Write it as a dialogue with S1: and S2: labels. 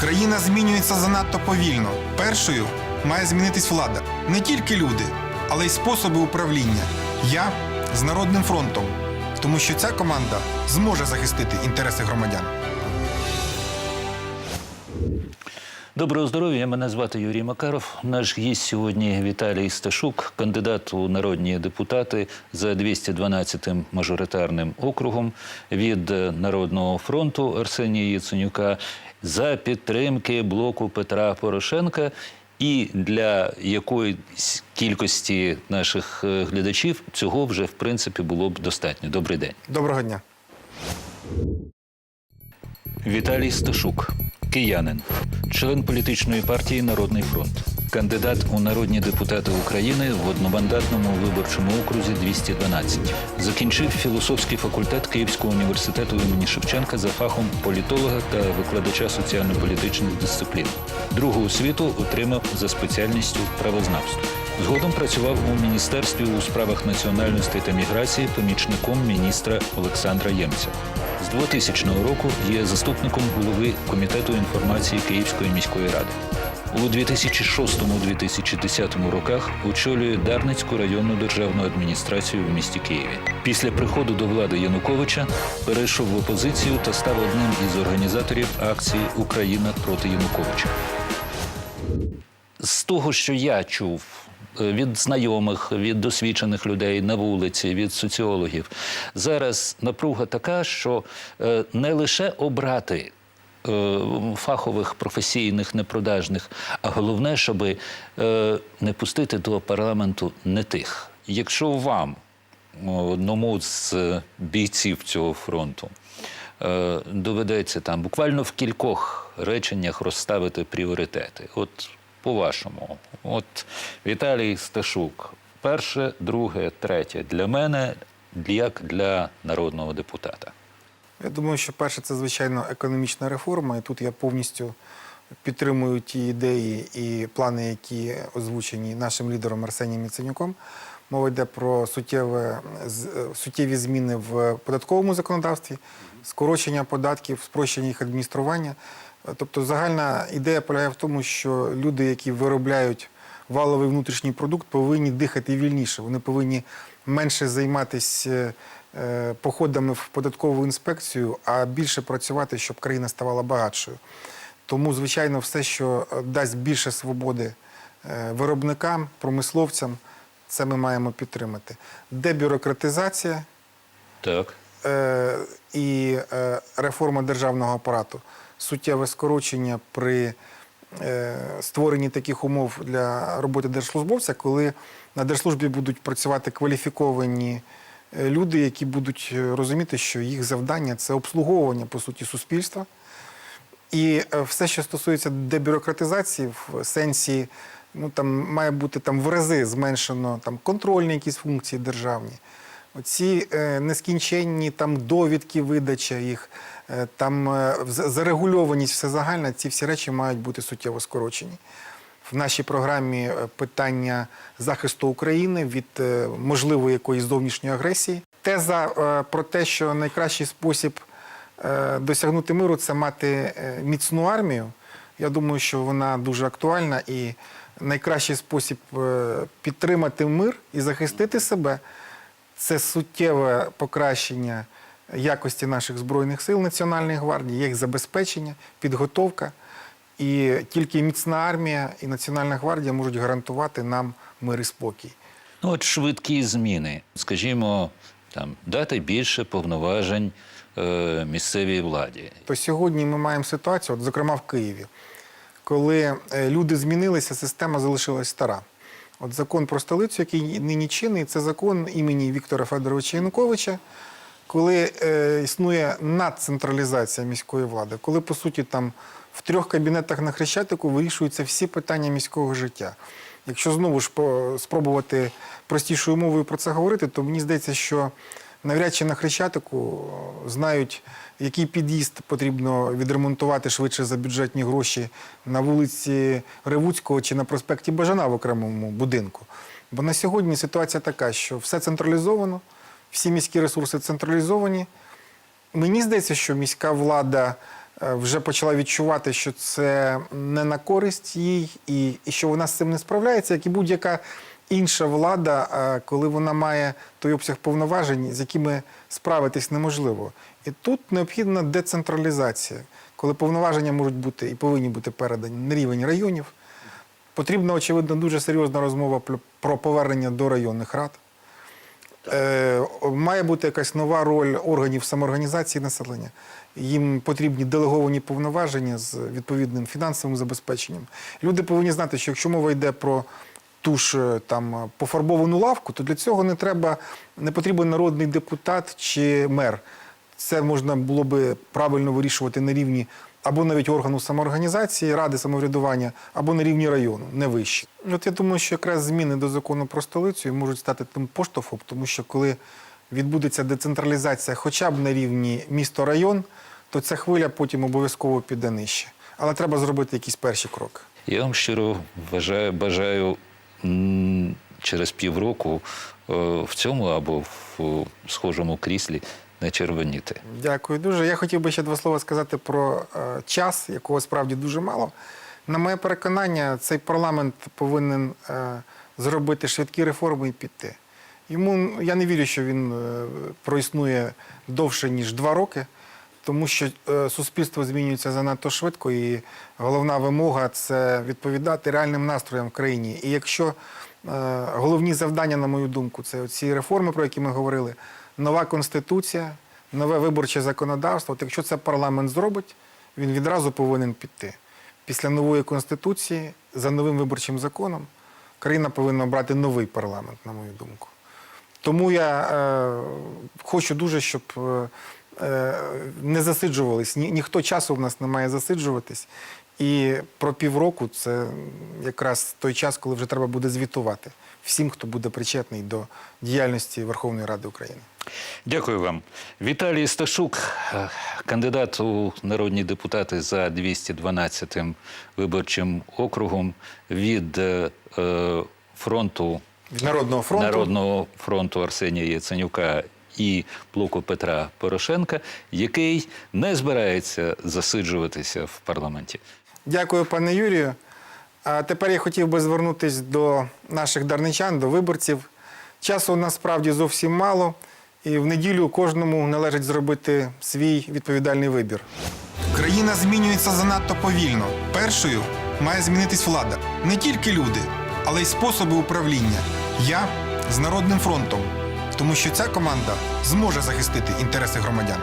S1: Країна змінюється занадто повільно. Першою має змінитись влада. Не тільки люди, але й способи управління. Я з Народним фронтом, тому що ця команда зможе захистити інтереси громадян.
S2: Доброго здоров'я. Мене звати Юрій Макаров. Наш гість сьогодні Віталій Сташук, кандидат у народні депутати за 212-м мажоритарним округом від Народного фронту Арсенія Яценюка за підтримки блоку Петра Порошенка. І для якоїсь кількості наших е, глядачів цього вже в принципі було б достатньо. Добрий день.
S1: Доброго дня.
S2: Віталій Сташук, киянин, член політичної партії Народний фронт, кандидат у народні депутати України в одномандатному виборчому окрузі 212. Закінчив філософський факультет Київського університету імені Шевченка за фахом політолога та викладача соціально-політичних дисциплін. Другу освіту отримав за спеціальністю правознавство. Згодом працював у міністерстві у справах національності та міграції помічником міністра Олександра Ємця. З 2000 року є заступником голови комітету інформації Київської міської ради. У 2006-2010 роках очолює Дарницьку районну державну адміністрацію в місті Києві. Після приходу до влади Януковича перейшов в опозицію та став одним із організаторів акції Україна проти Януковича. З того, що я чув від знайомих, від досвідчених людей на вулиці, від соціологів, зараз напруга така, що е, не лише обрати е, фахових, професійних, непродажних, а головне, щоб не пустити до парламенту не тих. Якщо вам, одному з е, бійців цього фронту, е, доведеться там буквально в кількох реченнях розставити пріоритети. От по-вашому, от Віталій Сташук, перше, друге, третє для мене, як для народного депутата.
S1: Я думаю, що перше це звичайно економічна реформа, і тут я повністю підтримую ті ідеї і плани, які озвучені нашим лідером Арсенієм Яценюком. Мова йде про суттєве, суттєві зміни в податковому законодавстві, скорочення податків, спрощення їх адміністрування. Е, Тобто загальна ідея полягає в тому, що люди, які виробляють валовий внутрішній продукт, повинні дихати вільніше. Вони повинні менше займатися е, походами в податкову інспекцію, а більше працювати, щоб країна ставала багатшою. Тому, звичайно, все, що е, дасть більше свободи е, виробникам, промисловцям, це ми маємо підтримати. Дебюрократизація
S2: Так.
S1: е, і е, реформа державного апарату, суттєве скорочення при е, створенні таких умов для роботи держслужбовця, коли на держслужбі будуть працювати кваліфіковані е, люди, які будуть е, розуміти, що їх завдання це обслуговування по суті суспільства. І все, що стосується дебюрократизації, в сенсі, ну там має бути там в рази зменшено там контрольні якісь функції державні. Оці е, нескінченні там довідки, видача їх, е, там е, зарегульованість, все загальне, ці всі речі мають бути суттєво скорочені. В нашій програмі питання захисту України від можливої якоїсь зовнішньої агресії. Теза про те, що найкращий спосіб досягнути миру це мати міцну армію. Я думаю, що вона дуже актуальна і найкращий спосіб підтримати мир і захистити себе це суттєве покращення якості наших збройних сил Національної гвардії, їх забезпечення, підготовка. І тільки міцна армія і Національна гвардія можуть гарантувати нам мир і спокій.
S2: Ну, от швидкі зміни, скажімо, там дати більше повноважень е, місцевій владі.
S1: То сьогодні ми маємо ситуацію, от, зокрема в Києві, коли е, люди змінилися, система залишилась стара. От закон про столицю, який нині чинний, це закон імені Віктора Федоровича Януковича, коли е, існує надцентралізація міської влади, коли, по суті, там в трьох кабінетах на Хрещатику вирішуються всі питання міського життя. Якщо знову ж спробувати простішою мовою про це говорити, то мені здається, що навряд чи на Хрещатику е, знають, який під'їзд потрібно відремонтувати швидше за бюджетні гроші на вулиці Ревуцького чи на проспекті Бажана в окремому будинку. Бо на сьогодні ситуація така, що все централізовано, всі міські ресурси централізовані. Мені здається, що міська влада е, вже почала відчувати, що це не на користь їй, і, і що вона з цим не справляється, як і будь-яка інша влада, е, коли вона має той обсяг повноважень, з якими справитись неможливо. І тут необхідна децентралізація, коли повноваження можуть бути і повинні бути передані на рівень районів. Потрібна, очевидно, дуже серйозна розмова про повернення до районних рад. Е, має бути якась нова роль органів самоорганізації населення. Їм потрібні делеговані повноваження з відповідним фінансовим забезпеченням. Люди повинні знати, що якщо мова йде про ту ж е, там пофарбовану лавку, то для цього не треба не потрібен народний депутат чи мер. Це можна було би правильно вирішувати на рівні або навіть органу самоорганізації, ради самоврядування, або на рівні району, не вище. От я думаю, що якраз зміни до закону про столицю можуть стати тим поштовхом, тому що коли відбудеться децентралізація хоча б на рівні місто-район, то ця хвиля потім обов'язково піде нижче. Але треба зробити якісь перші кроки.
S2: Я вам щиро вважаю, бажаю через півроку е, в цьому або в схожому кріслі не червоніти.
S1: Дякую дуже. Я хотів би ще два слова сказати про е, час, якого справді дуже мало. На моє переконання, цей парламент повинен е, зробити швидкі реформи і піти. Йому я не вірю, що він е, проіснує довше ніж два роки, тому що суспільство змінюється занадто швидко, і головна вимога це відповідати реальним настроям в країні. І якщо головні завдання, на мою думку, це ці реформи, про які ми говорили, нова конституція, нове виборче законодавство. От якщо це парламент зробить, він відразу повинен піти. Після нової конституції, за новим виборчим законом, країна повинна обрати новий парламент, на мою думку. Тому я е, хочу дуже, щоб е, е, не засиджувались. Ні, ніхто часу в нас не має засиджуватись. І про півроку це якраз той час, коли вже треба буде звітувати всім, хто буде причетний до діяльності Верховної Ради України.
S2: Дякую вам. Віталій Сташук, е, кандидат у народні депутати за 212 виборчим округом від е, е, фронту
S1: Народного фронту.
S2: Народного фронту Арсенія Яценюка і блоку Петра Порошенка, який не збирається засиджуватися в парламенті.
S1: Дякую, пане Юрію. А тепер я хотів би звернутися до наших дарничан, до виборців. Часу насправді зовсім мало, і в неділю кожному належить зробити свій відповідальний вибір. Країна змінюється занадто повільно. Першою має змінитись влада. Не тільки люди, але й способи управління. Я з Народним фронтом, тому що ця команда зможе захистити інтереси громадян.